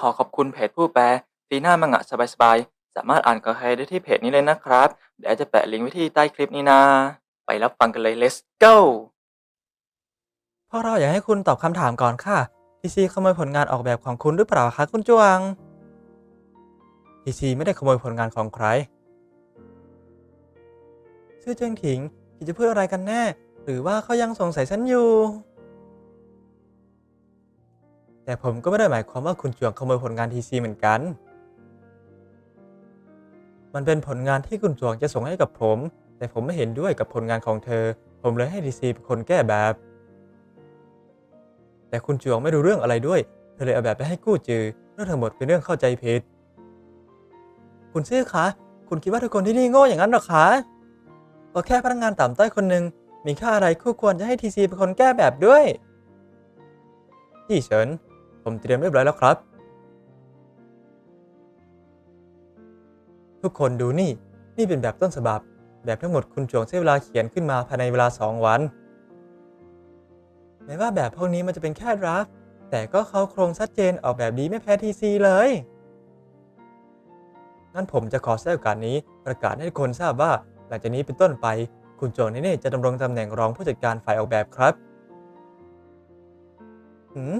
ขอขอบคุณเพจผู้แปลฟีน่ามังงะสบายๆ สามารถอ่านกับใครได้ที่เพจนี้เลยนะครับ เดี๋ยวจะแปะลิงก์ไว้ที่ใต้คลิปนี้นะ ไปรับฟังกันเลย let's go พวกเราอยากให้คุณตอบคำถามก่อนค่ะทีซีขโมยผลงานออกแบบของคุณหรือเปล่าคะคุณจวงทีซีไม่ได้ขโมยผลงานของใคร ชื่อเจิงถิงจะพูดอะไรกันแน่ หรือว่าเขายังสงสัยฉันอยู่ แต่ผมก็ไม่ได้หมายความว่าคุณจวงขโมยผลงานทีซีเหมือนกัน มันเป็นผลงานที่คุณจวงจะส่งให้กับผม แต่ผมไม่เห็นด้วยกับผลงานของเธอ ผมเลยให้ทีซีเป็นคนแก้แบบ แต่คุณจวงไม่รู้เรื่องอะไรด้วย เธอเลยเอาแบบไปให้กู้จือเรื่องทั้งหมดเป็นเรื่องเข้าใจผิด คุณซื่อคะ คุณคิดว่าทุกคนที่นี่โง่อย่างนั้นหรอคะก็แค่พนักงานต่ำต้อยคนหนึ่งมีค่าอะไรคู่ควรจะให้ทีซีเป็นคนแก้แบบด้วยพี่เฉิน ผมเตรียมเรียบร้อยแล้วครับ ทุกคนดูนี่ นี่เป็นแบบต้นฉบับ แบบทั้งหมดคุณจวงใช้เวลาเขียนขึ้นมาภายในเวลา 2 วัน แม้ว่าแบบพวกนี้มันจะเป็นแค่ดราฟแต่ก็เขาโครงชัดเจนออกแบบดีไม่แพ้ทีซีเลยงั้นผมจะขอใช้โอกาสนี้ประกาศให้ทุกคนทราบว่า หลังจากนี้เป็นต้นไป คุณโจงเน่ๆจะดำรงตำแหน่งรองผู้จัดการฝ่ายออกแบบครับ หืม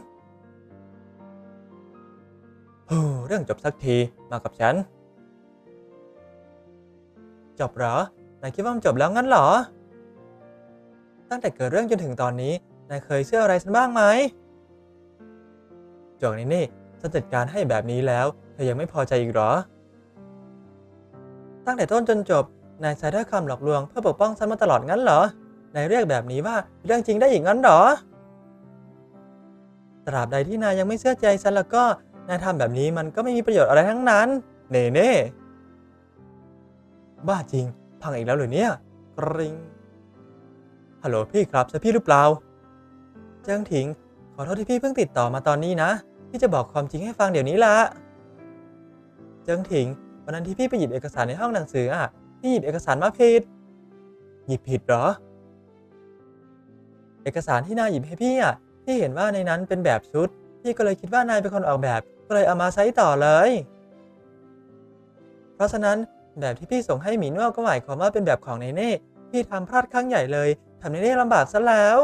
เรื่องจบสักทีมากับฉัน จบเหรอนายคิดว่ามันจบแล้วงั้นเหรอ ตั้งแต่เกิดเรื่องจนถึงตอนนี้นายเคยเชื่ออะไรฉันบ้างไหมจวงนี่นี่ฉันจัดการให้แบบนี้แล้วเธอยังไม่พอใจอีกเหรอ ตั้งแต่ต้นจนจบนายใช้ถ้อยคำหลอกลวงเพื่อปกป้องฉันมาตลอดงั้นเหรอนายเรียกแบบนี้ว่าเรื่องจริงได้อีกงั้นเหรอตราบใดที่นายยังไม่เชื่อใจฉันแล้วก็ นายทำแบบนี้มันก็ไม่มีประโยชน์อะไรทั้งนั้น เน่เน่บ้าจริง พังอีกแล้วเหรือเนี่ยกริงฮัลโหลพี่ครับใช่พี่หรือเปล่าเจิงถิง ขอโทษที่พี่เพิ่งติดต่อมาตอนนี้นะ พี่จะบอกความจริงให้ฟังเดี๋ยวนี้ละเจิงถิง วันนั้นที่พี่ไปหยิบเอกสารในห้องหนังสืออะ พี่หยิบเอกสารมาผิด หยิบผิดเหรอ เอกสารที่นายหยิบให้พี่อะ พี่เห็นว่าในนั้นเป็นแบบชุด พี่ก็เลยคิดว่านายเป็นคนออกแบบ ก็เลยเอามาใช้ต่อเลย เพราะฉะนั้นแบบที่พี่ส่งให้หมีนวก็หมายความว่าเป็นแบบของเนเน่พี่ทำพลาดครั้งใหญ่เลยทำเนเน่ลำบากซะแล้ว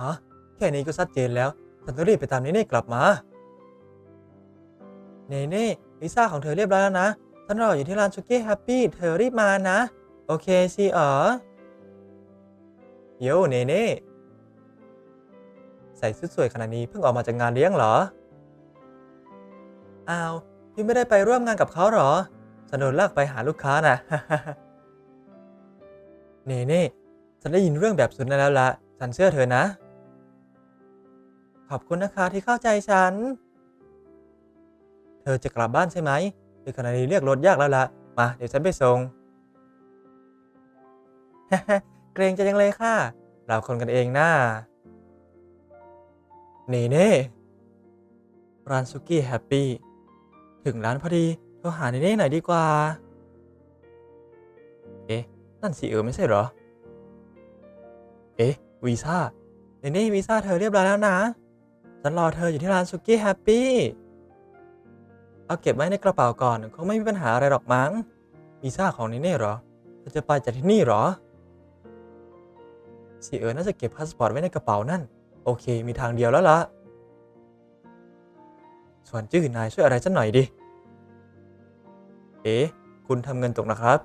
ฮะแค่นี้ก็ชัดเจนแล้วฉันต้องรีบไปตามเนเน่กลับมา เนเน่ลิซ่าของเธอเรียบร้อยแล้วนะฉันรออยู่ที่ร้านชุกี้แฮปปี้เธอรีบมานะ โอเคสิเอ๋อโยเนเน่ ใส่ชุดสวยขนาดนี้เพิ่งออกมาจากงานเลี้ยงเหรอ อ้าวพี่ไม่ได้ไปร่วมงานกับเขาเหรอฉันโดนลากไปหาลูกค้านะเนเน่ฉันได้ยินเรื่องแบบสุดนั้นแล้วละฉันเชื่อเธอนะ ขอบคุณนะคะที่เข้าใจฉัน เธอจะกลับบ้านใช่ไหมในขณะนี้เรียกรถยากแล้วละมา เดี๋ยวฉันไปส่งเกรงใจจังเลยค่ะ เราคนกันเองนะ เนเน่ร้านซุกี้แฮปปี้ถึงร้านพอดีโทรหาเนเน่หน่อยดีกว่า เอ๊ะ นั่นสีเอ๋อไม่ใช่เหรอ เอ๊ะวีซ่าเนเน่วีซ่าเธอเรียบร้อยแล้วนะ ฉันรอเธออยู่ที่ร้านซุกี้แฮปปี้เอาเก็บไว้ในกระเป๋าก่อนคงไม่มีปัญหาอะไรหรอกมั้งวีซ่าของเนเน่เหรอเธอจะไปจากที่นี่เหรอสีเอ๋อน่าจะเก็บพาสปอร์ตไว้ในกระเป๋านั่น โอเค มีทางเดียวแล้วละส่วนจื้อนายช่วยอะไรฉันหน่อยดิ เอ๊ะคุณทำเงินตกนะครับ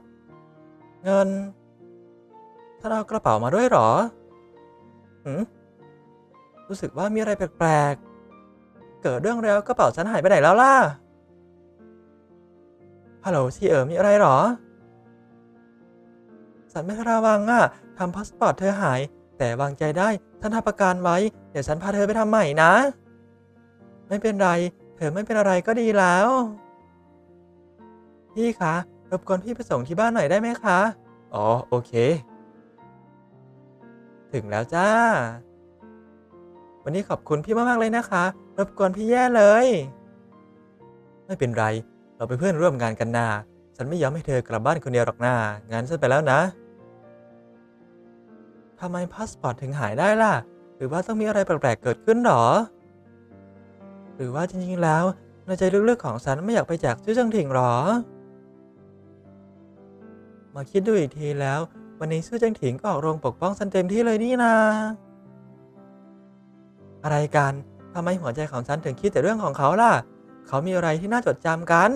เงินท่านเอากระเป๋ามาด้วยหรอหืมรู้สึกว่ามีอะไรแปลกๆ เกิดเรื่องแล้วกระเป๋าฉันหายไปไหนแล้วล่ะ ฮัลโหลซีเอ๋มีอะไรหรอฉันไม่ระวังอะทำพาสปอร์ตเธอหาย แต่วางใจได้ท่านทำประกันไว้ เดี๋ยวฉันพาเธอไปทำใหม่นะ ไม่เป็นไร เธอไม่เป็นอะไรก็ดีแล้ว พี่คะรบกวนพี่ไปส่งที่บ้านหน่อยได้ไหมคะ อ๋อ โอเค ถึงแล้วจ้า วันนี้ขอบคุณพี่มากๆเลยนะคะ รบกวนพี่แย่เลย ไม่เป็นไร เราเป็นเพื่อนร่วมงานกันนา ฉันไม่ยอมให้เธอกลับบ้านคนเดียวหรอกนางั้นฉันไปแล้วนะ ทำไมพาสปอร์ตถึงหายได้ล่ะ หรือว่าต้องมีอะไรแปลกๆเกิดขึ้นหรอ หรือว่าจริงๆแล้วในใจลึกๆของฉันไม่อยากไปจากชื่อจังถิงหรอ มาคิดดูอีกทีแล้ว วันนี้ชื่อจังถิงก็ออกโรงปกป้องฉันเต็มที่เลยนี่นาอะไรกันทำไมหัวใจของฉันถึงคิดแต่เรื่องของเขาล่ะ เขามีอะไรที่น่าจดจำกัน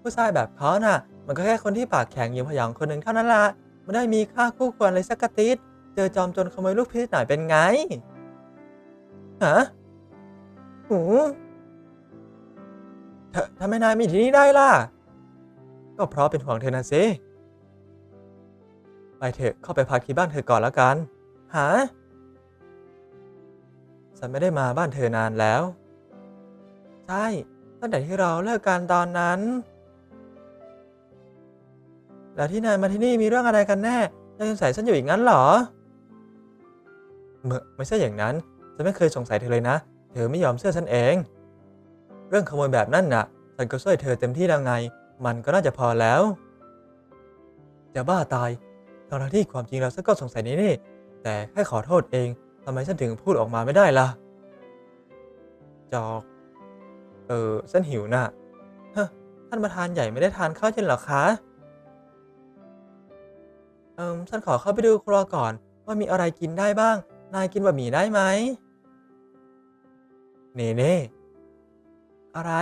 ผู้ชายแบบเขาน่ะ มันก็แค่คนที่ปากแข็งยิงพยองคนหนึ่งเท่านั้นละ ไม่ได้มีค่าคู่ควรเลยสักกะติดเจอจอมโจนขโมยลูกพีชหน่อยเป็นไงฮะหูเธอทำไมนายมีที่นี่ได้ล่ะ ก็เพราะเป็นห่วงเธอนะสิไปเถอะเข้าไปพักที่บ้านเธอก่อนแล้วกันฮะฉันไม่ได้มาบ้านเธอนานแล้ว ใช่ตั้งแต่ที่เราเลิกกันตอนนั้น แล้วที่นายมาที่นี่มีเรื่องอะไรกันแน่ยังสงสัยฉันอยู่อีกงั้นเหรอเมื่อไม่ใช่อย่างนั้น ฉันไม่เคยสงสัยเธอเลยนะ เธอไม่ยอมเชื่อฉันเอง เรื่องขโมยแบบนั้นน่ะ ฉันก็ช่วยเธอเต็มที่แล้วไง มันก็น่าจะพอแล้ว จะบ้าตายทั้งๆที่ความจริงแล้วฉันก็สงสัยนี่นี่ แต่แค่ขอโทษเองทำไมฉันถึงพูดออกมาไม่ได้ล่ะ จอก เออฉันหิวน่ะฮะท่านประธานใหญ่ไม่ได้ทานข้าวเย็นหรอคะ อิมฉันขอเข้าไปดูครัวก่อนว่ามีอะไรกินได้บ้าง นายกินบะหมี่ได้ไหมเน่เน่อะไร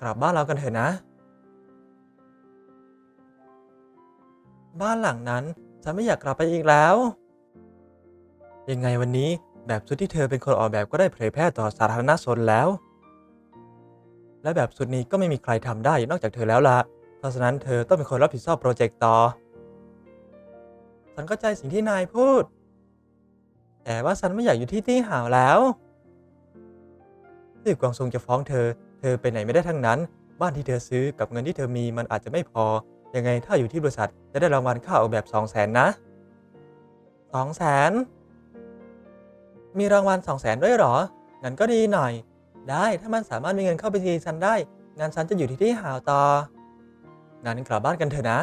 กลับบ้านเรากันเถอะนะ บ้านหลังนั้นฉันไม่อยากกลับไปอีกแล้ว ยังไงวันนี้แบบชุดที่เธอเป็นคนออกแบบก็ได้เผยแพร่ต่อสาธารณชนแล้ว และแบบชุดนี้ก็ไม่มีใครทำได้นอกจากเธอแล้วล่ะ ราะฉะนั้นเธอต้องเป็นคนรับผิดชอบโปรเจกต์ต่อ ฉันเข้าใจสิ่งที่นายพูด แต่ว่าฉันไม่อยากอยู่ที่ตี้หาวแล้วที่กวางซงจะฟ้องเธอ เธอไปไหนไม่ได้ทั้งนั้น บ้านที่เธอซื้อกับเงินที่เธอมีมันอาจจะไม่พอ ยังไงถ้าอยู่ที่บริษัทจะได้รางวัลค่าออกแบบสองแสนนะสองแสนมีรางวัลสองแสนด้วยหรอ งั้นก็ดีหน่อย ได้ ถ้ามันสามารถมีเงินเข้าไปทีฉันได้ งานฉันจะอยู่ที่ที่หาวต่อ งั้นกลับบ้านกันเถอะนะ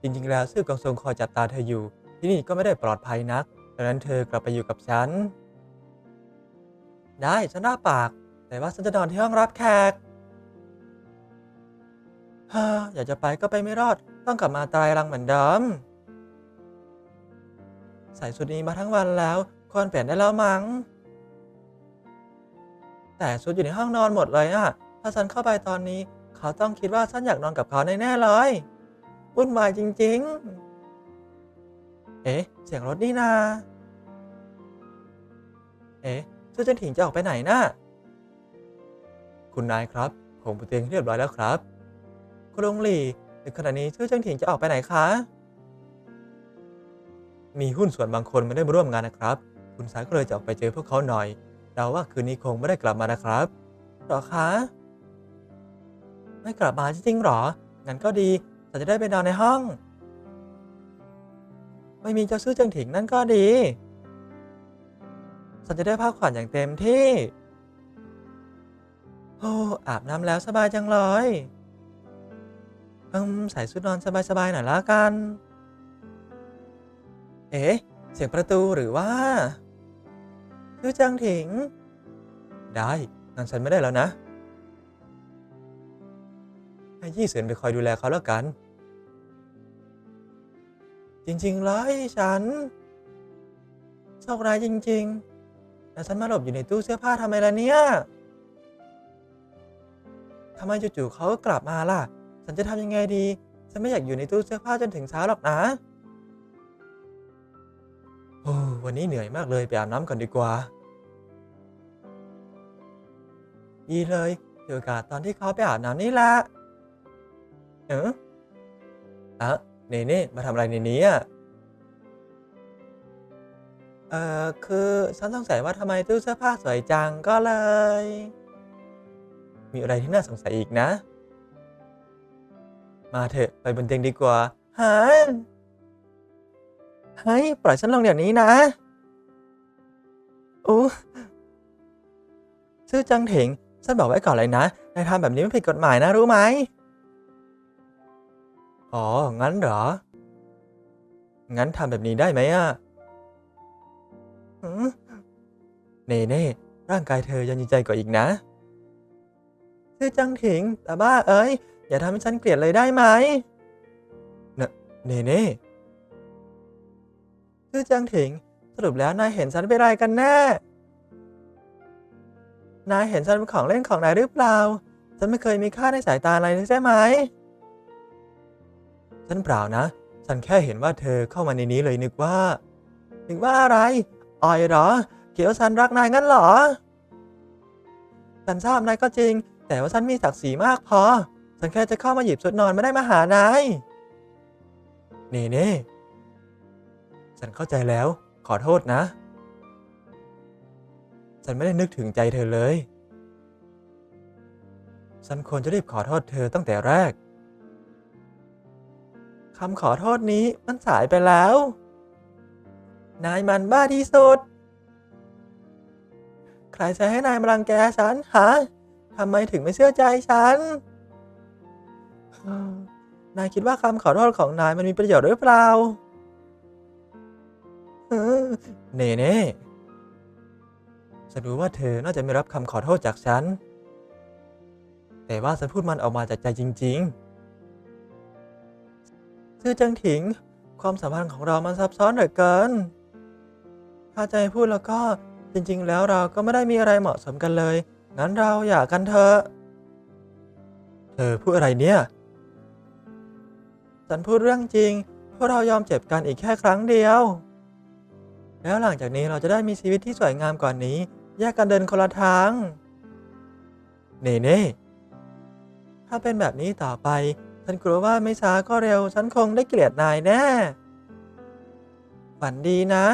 จริงๆ แล้วซื่อกองทรงคอยจับตาเธออยู่ ที่นี่ก็ไม่ได้ปลอดภัยนักดังนั้นเธอกลับไปอยู่กับฉัน ได้ฉันรับปาก แต่ว่าฉันจะนอนที่ห้องรับแขกฮ่าอยากจะไปก็ไปไม่รอด ต้องกลับมาตายรังเหมือนเดิมใส่ชุดนี้มาทั้งวันแล้ว ควรเปลี่ยนได้แล้วมั้ง แต่ชุดอยู่ในห้องนอนหมดเลยอะถ้าฉันเข้าไปตอนนี้ เขาต้องคิดว่าฉันอยากนอนกับเขาแน่ๆเลยวุ่นวายจริง ๆ เอ๊ะ เสียงรถนี่นา เอ๊ะชื่อจันถิงจะออกไปไหนน่ะคุณนายครับ ผมปูเตียงเรียบร้อยแล้วครับ คุณลุงหลี่ในขณะนี้ชื่อจันถิงจะออกไปไหนคะ มีหุ้นส่วนบางคนไม่ได้มาร่วมงานนะครับ คุณสายก็เลยจะออกไปเจอพวกเขาหน่อยเดาว่าคืนนี้คงไม่ได้กลับมานะครับหรอคะ ไม่กลับมาจริงๆหรอ งั้นก็ดีฉันจะได้ไปนอนในห้อง ไม่มีเจ้าซื่อจังถิงนั่นก็ดี ฉันจะได้พักผ่อนอย่างเต็มที่ โอ้ อาบน้ำแล้วสบายจังเลยอืมใส่ชุดนอนสบายๆหน่อยละกัน เอ๊ะ เสียงประตูหรือว่าชื่อจังถิง ได้งั้นฉันไม่ได้แล้วนะ ให้ยี่เสินไปคอยดูแลเขาแล้วกัน จริงๆเลยฉันโชคร้ายจริง ๆ แล้วฉันมาหลบอยู่ในตู้เสื้อผ้าทำไมล่ะเนี่ยทำไมจู่ๆเขาก็กลับมาล่ะ ฉันจะทำยังไงดี ฉันไม่อยากอยู่ในตู้เสื้อผ้าจนถึงเช้าหรอกนะโอ้วันนี้เหนื่อยมากเลย ไปอาบน้ำก่อนดีกว่า ดีเลยถือโอกาสตอนที่เขาไปอาบน้ำนี่แหละ เอออะเนเน่มาทำอะไรในนี้อะเอ่อคือฉันสงสัยว่าทำไมตู้เสื้อผ้าสวยจังก็เลย มีอะไรที่น่าสงสัยอีกนะ มาเถอะไปบนเตียงดีกว่าฮะเฮ้ยปล่อยฉันลงเดี๋ยวนี้นะอู้ชื่อจังเถงฉันบอกไว้ก่อนเลยนะนายทำแบบนี้ไม่ผิดกฎหมายนะรู้ไหม อ๋อ งั้นเหรอ งั้นทำแบบนี้ได้ไหมอะเนเน่ร่างกายเธอยังยินใจกว่าอีกนะชื่อจังถิงแต่บ้าเอ้ย อย่าทำให้ฉันเกลียดเลยได้ไหมเนเนเน่ชื่อจังถิง สรุปแล้วนายเห็นฉันเป็นไรกันแน่ นายเห็นฉันเป็นของเล่นของนายหรือเปล่า ฉันไม่เคยมีค่าในสายตาอะไรเลยใช่ไหม ฉันเปล่านะ ฉันแค่เห็นว่าเธอเข้ามาในนี้เลยนึกว่า นึกว่าอะไรออยเหรอเกี่ยวฉันรักนายงั้นเหรอ ฉันชอบนายก็จริง แต่ว่าฉันมีศักดิ์ศรีมากพอ ฉันแค่จะเข้ามาหยิบชุดนอนไม่ได้มาหานายเน่เน่ฉันเข้าใจแล้ว ขอโทษนะ ฉันไม่ได้นึกถึงใจเธอเลย ฉันควรจะรีบขอโทษเธอตั้งแต่แรก คำขอโทษนี้มันสายไปแล้ว นายมันบ้าที่สุด ใครจะให้นายมารังแกฉันฮะทำไมถึงไม่เชื่อใจฉัน นายคิดว่าคำขอโทษของนายมันมีประโยชน์หรือเปล่าเน่เน่ฉันรู้ว่าเธอน่าจะไม่รับคำขอโทษจากฉัน แต่ว่าฉันพูดมันออกมาจากใจจริง ๆ ชื่อจังถิง ความสัมพันธ์ของเรามันซับซ้อนเหลือเกิน ถ้าให้พูดแล้วก็จริง ๆ แล้วเราก็ไม่ได้มีอะไรเหมาะสมกันเลย งั้นเราหย่ากันเถอะ เธอพูดอะไรเนี่ย ฉันพูดเรื่องจริง พวกเรายอมเจ็บกันอีกแค่ครั้งเดียว แล้วหลังจากนี้เราจะได้มีชีวิตที่สวยงามกว่านนี้ แยกกันเดินคนละทาง เน่เน่ถ้าเป็นแบบนี้ต่อไป ฉันกลัวว่าไม่ช้าก็เร็ว ฉันคงได้เกลียดนายแน่ ฝันดีนะ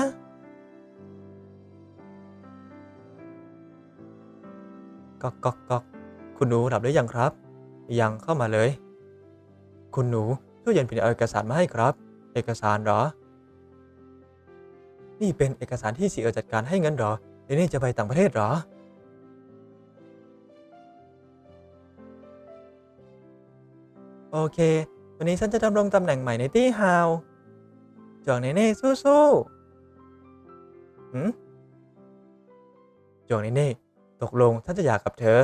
ก๊อกก๊อกก๊อกคุณหนูหลับหรือยังครับ ยังเข้ามาเลย คุณหนูช่วยเย็นพิมพ์เอกสารมาให้ครับ เอกสารเหรอ นี่เป็นเอกสารที่ซีเอจัดการให้เงินเหรอเดนี่จะไปต่างประเทศเหรอ โอเค วันนี้ฉันจะดำรงตำแหน่งใหม่ในที่ฮาวจวงเนเน่สู้ๆหืมจวงเนเน่ตกลงฉันจะอยากกับเธอ